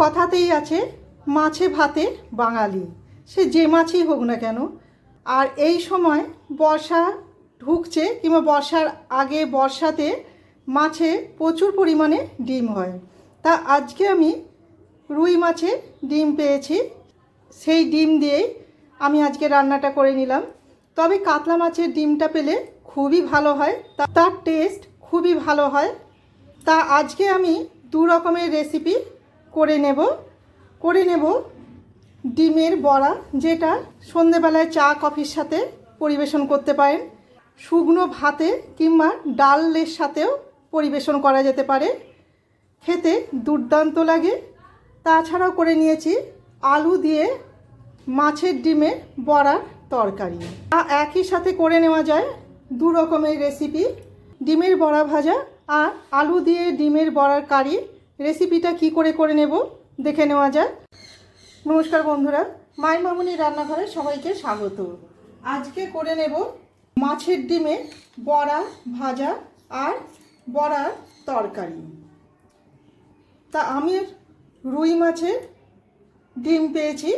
কথাতেই আছে, মাছে ভাতে বাঙালি। সে যে মাছই হোক না কেন, আর এই সময় বর্ষা ঢুকছে কিংবা বর্ষার আগে বর্ষাতে মাছে প্রচুর পরিমাণে ডিম হয়। তা আজকে আমি রুই মাছে ডিম পেয়েছি। সেই ডিম দিয়েই আমি আজকে রান্নাটা করে নিলাম। তবে কাতলা মাছের ডিমটা পেলে খুবই ভালো হয় তার টেস্ট খুবই ভালো হয়। তা আজকে আমি দু রকমের রেসিপি করে নেব করে নেব ডিমের বড়া যেটা সন্ধেবেলায় চা, কফির সাথে পরিবেশন করতে পারেন। শুকনো ভাতে কিংবা ডালের সাথেও পরিবেশন করা যেতে পারে। খেতে দুর্দান্ত লাগে। তাছাড়াও করে নিয়েছি আলু দিয়ে মাছের ডিমের বড়ার তরকারি। তা একই সাথে করে নেওয়া যায় দু রকমের রেসিপি ডিমের বড়া ভাজা আর আলু দিয়ে ডিমের বড়ার কারি রেসিপিটা কি করে করে নেব দেখে নেওয়া যাক। নমস্কার বন্ধুরা, মায়ের মামুনি রান্নাঘরে সবাইকে স্বাগত। আজকে করে নেব মাছের ডিমে বড়া, ভাজা আর বড়ার তরকারি। তা আমি রুই মাছের ডিম পেয়েছি,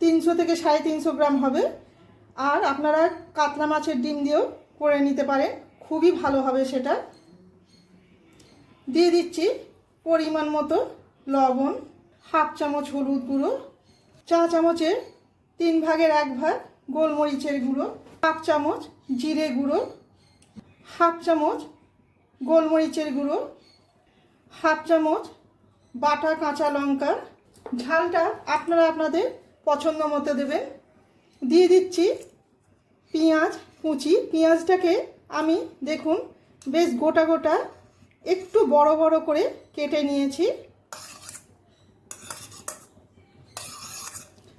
তিনশো থেকে সাড়ে তিনশো গ্রাম হবে। আর আপনারা কাতলা মাছের ডিম দিয়েও করে নিতে পারেন, খুবই ভালো হবে সেটা। দিয়ে দিচ্ছি পরিমাণ মতো লবণ, হাফ চামচ হলুদ গুঁড়ো, চা চামচের তিন ভাগের এক ভাগ গোলমরিচের গুঁড়ো, হাফ চামচ জিরে গুঁড়ো, হাফ চামচ গোলমরিচের গুঁড়ো, হাফ চামচ বাটা কাঁচা লঙ্কা। ঝালটা আপনারা আপনাদের পছন্দ মতো দেবেন। দিয়ে দিচ্ছি পেঁয়াজ কুচি। পেঁয়াজটাকে আমি দেখুন বেশ গোটা গোটা একটু বড় বড় করে কেটে নিয়েছি।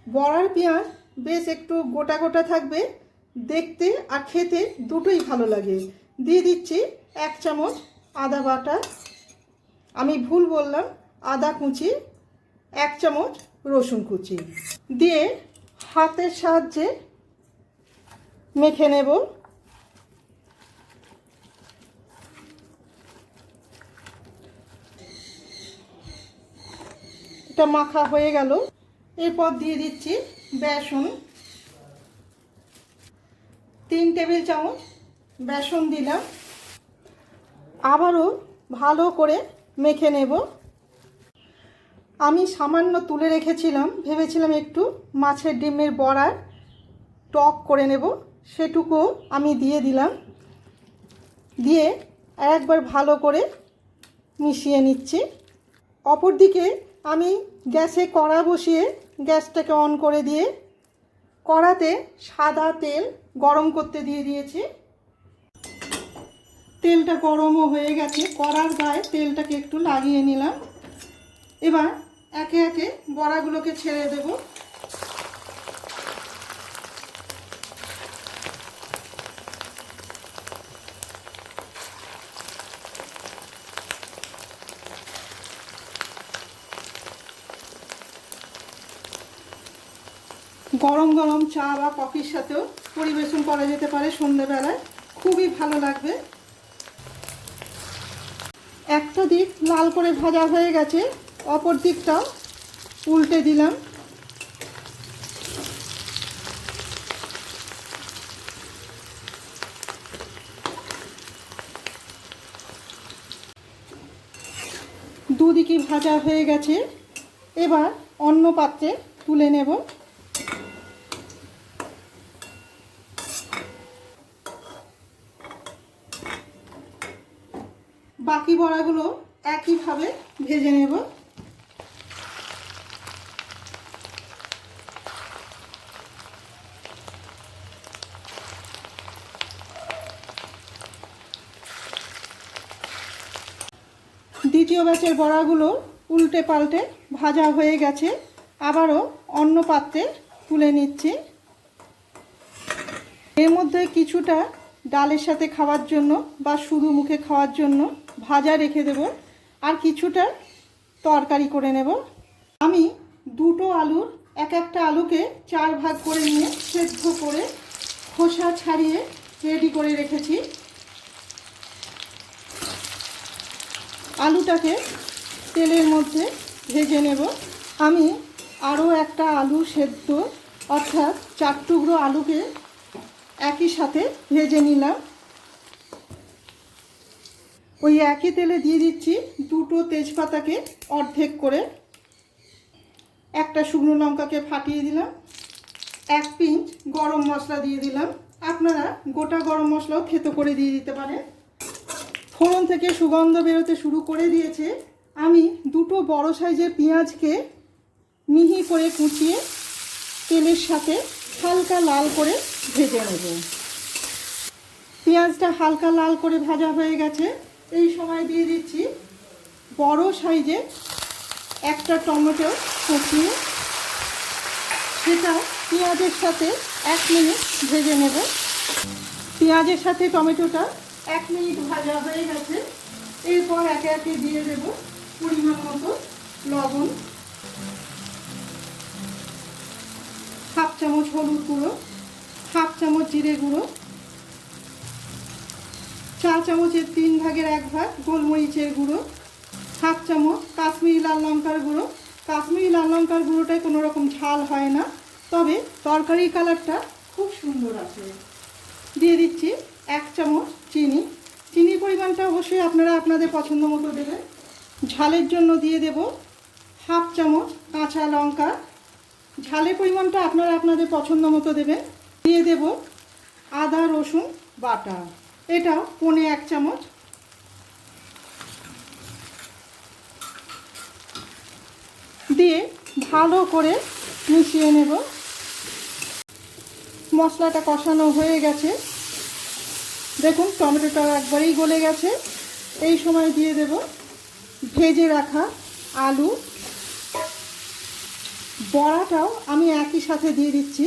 বড়ার পেঁয়াজ বেশ একটু গোটা গোটা থাকবে, দেখতে আর খেতে দুটোই ভালো লাগে। দিয়ে দিচ্ছি এক চামচ আদা বাটা। আমি ভুল বললাম, আদা কুচি, এক চামচ রসুন কুচি। দিয়ে হাতের সাহায্যে মেখে নেব। এটা মাখা হয়ে গেল। এরপর দিয়ে দিচ্ছি বেসন। তিন টেবিল চামচ বেসন দিলাম। আবারও ভালো করে মেখে নেব। আমি সামান্য তুলে রেখেছিলাম, ভেবেছিলাম একটু মাছের ডিমের বড়ার টক করে নেব। সেটুকু আমি দিয়ে দিলাম। দিয়ে একবার ভালো করে মিশিয়ে নিচ্ছি। অপরদিকে আমি গ্যাসে কড়া বসিয়ে গ্যাসটাকে অন করে দিয়ে কড়াতে সাদা তেল গরম করতে দিয়ে দিয়েছি। তেলটা গরমও হয়ে গেছে। কড়ার গায়ে তেলটাকে একটু লাগিয়ে নিলাম। এবার একে একে বড়াগুলোকে ছেড়ে দেব। গরম গরম চা বা কফির সাথেও পরিবেশন করা যেতে পারে সন্ধেবেলায় খুবই ভালো লাগবে। একটা দিক লাল করে ভাজা হয়ে গেছে, অপর দিকটাও উল্টে দিলাম। দুদিকে ভাজা হয়ে গেছে। এবার অন্য পাত্রে তুলে নেব। বাকি বড়াগুলো একইভাবে ভেজে নেব। দ্বিতীয় ব্যাচের বড়াগুলো উল্টে পাল্টে ভাজা হয়ে গেছে। আবারও অন্য পাত্রে তুলে নিচ্ছি। এর মধ্যে কিছুটা ডালের সাথে খাওয়ার জন্য বা শুধু মুখে খাওয়ার জন্য ভাজা রেখে দেব আর কিছুটা তরকারি করে নেব। আমি দুটো আলুর এক একটা আলুকে চার ভাগ করে নিয়ে সেদ্ধ করে খোসা ছাড়িয়ে রেডি করে রেখেছি। আলুটাকে তেলের মধ্যে ভেজে নেব। আমি আরও একটা আলু সেদ্ধ অর্থাৎ চার টুকরো আলুকে একই সাথে ভেজে নিলাম। ওই একই তেলে দিয়ে দিচ্ছি দুটো তেজপাতাকে অর্ধেক করে। একটা শুকনো লঙ্কাকে ফাটিয়ে দিলাম। এক পিঞ্চ গরম মশলা দিয়ে দিলাম। আপনারা গোটা গরম মশলাও থেতো করে দিয়ে দিতে পারেন। ফোড়ন থেকে সুগন্ধ বেরোতে শুরু করে দিয়েছে। আমি দুটো বড় সাইজের পেঁয়াজকে মিহি করে কুচিয়ে তেলের সাথে হালকা লাল করে ভেজে নেব। পেঁয়াজটা হালকা লাল করে ভাজা হয়ে গেছে। এই সময় দিয়ে দিচ্ছি বড় সাইজে একটা টমেটো কুচিয়ে সেটা পেঁয়াজের সাথে এক মিনিট ভেজে নেব। পেঁয়াজের সাথে টমেটোটা এক মিনিট ভাজা হয়ে গেছে। এরপর একে একে দিয়ে দেব পরিমাণ মতো লবণ। হাফ চামচ হলুদ গুঁড়ো, হাফ চামচ জিরে গুঁড়ো চা চামচের তিন ভাগের এক ভাগ গোলমরিচের গুঁড়ো, হাফ চামচ কাশ্মীরি লাল লঙ্কার গুঁড়ো। কাশ্মীরি লাল লঙ্কার গুঁড়োটায় কোনো রকম ঝাল হয় না, তবে তরকারির কালারটা খুব সুন্দর আসে দিয়ে দিচ্ছি এক চামচ চিনি। চিনির পরিমাণটা অবশ্যই আপনারা আপনাদের পছন্দ মতো দেবেন। ঝালের জন্য দিয়ে দেব হাফ চামচ কাঁচা লঙ্কা। ঝালের পরিমাণটা আপনারা আপনাদের পছন্দ মতো দেবেন। দিয়ে দেব আদা, রসুন বাটা এটাও পনে এক চামচ। দিয়ে ভালো করে মিশিয়ে নেব। মশলাটা কষানো হয়ে গেছে। দেখুন টমেটোটা একবারেই গলে গেছে। এই সময় দিয়ে দেব ভেজে রাখা আলু। বড়াটাও আমি একই সাথে দিয়ে দিচ্ছি।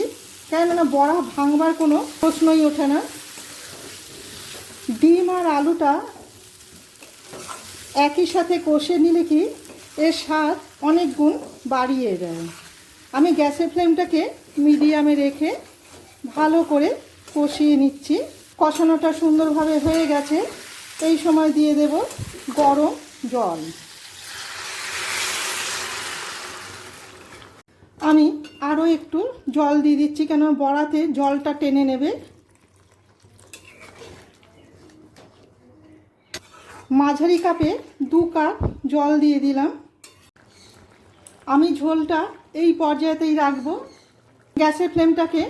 কেননা বড়া ভাঙবার কোনো প্রশ্নই ওঠে না। ডিম আর আলুটা একই সাথে কষে নিলে কি এর স্বাদ অনেক গুণ বাড়িয়ে দেয়। আমি গ্যাসের ফ্লেমটাকে মিডিয়ামে রেখে ভালো করে কষিয়ে নিচ্ছি। কষানোটা সুন্দরভাবে হয়ে গেছে। এই সময় দিয়ে দেব গরম জল। আমি আরও একটু জল দিয়ে দিচ্ছি কেন বড়াতে জলটা টেনে নেবে। মাঝারি কাপে দু কাপ জল দিয়ে দিলাম। আমি ঝোলটা এই পর্যায়েতেই রাখব। গ্যাসের ফ্লেমটাকে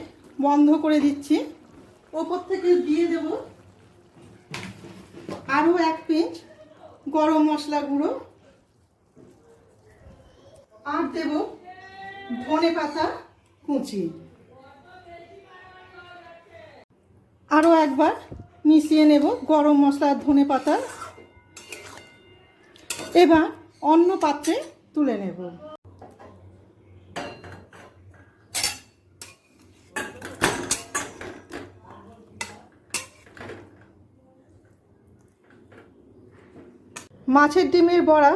বন্ধ করে দিচ্ছি। ওপর থেকে দিয়ে দেব আরও এক পিঞ্চ গরম মশলা গুঁড়ো। আর দেব ধনে পাতা কুচি। আরও একবার মিশিয়ে নেব গরম মশলা ধনে পাতা। এবার অন্য পাত্রে তুলে নেব। মাছের ডিমের বড়া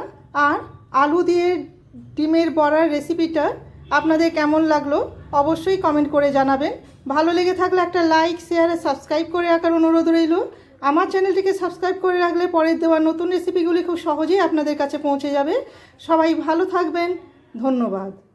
আর আলু দিয়ে ডিমের বড়ার রেসিপিটা আপনাদের কেমন লাগল অবশ্যই কমেন্ট করে জানাবেন। ভালো লেগে থাকলে একটা লাইক, শেয়ার সাবস্ক্রাইব করে রাখার অনুরোধ রইল। আমার চ্যানেলটিকে সাবস্ক্রাইব করে রাখলে পরের দেওয়া নতুন রেসিপিগুলি খুব সহজেই আপনাদের কাছে পৌঁছে যাবে। সবাই ভালো থাকবেন। ধন্যবাদ।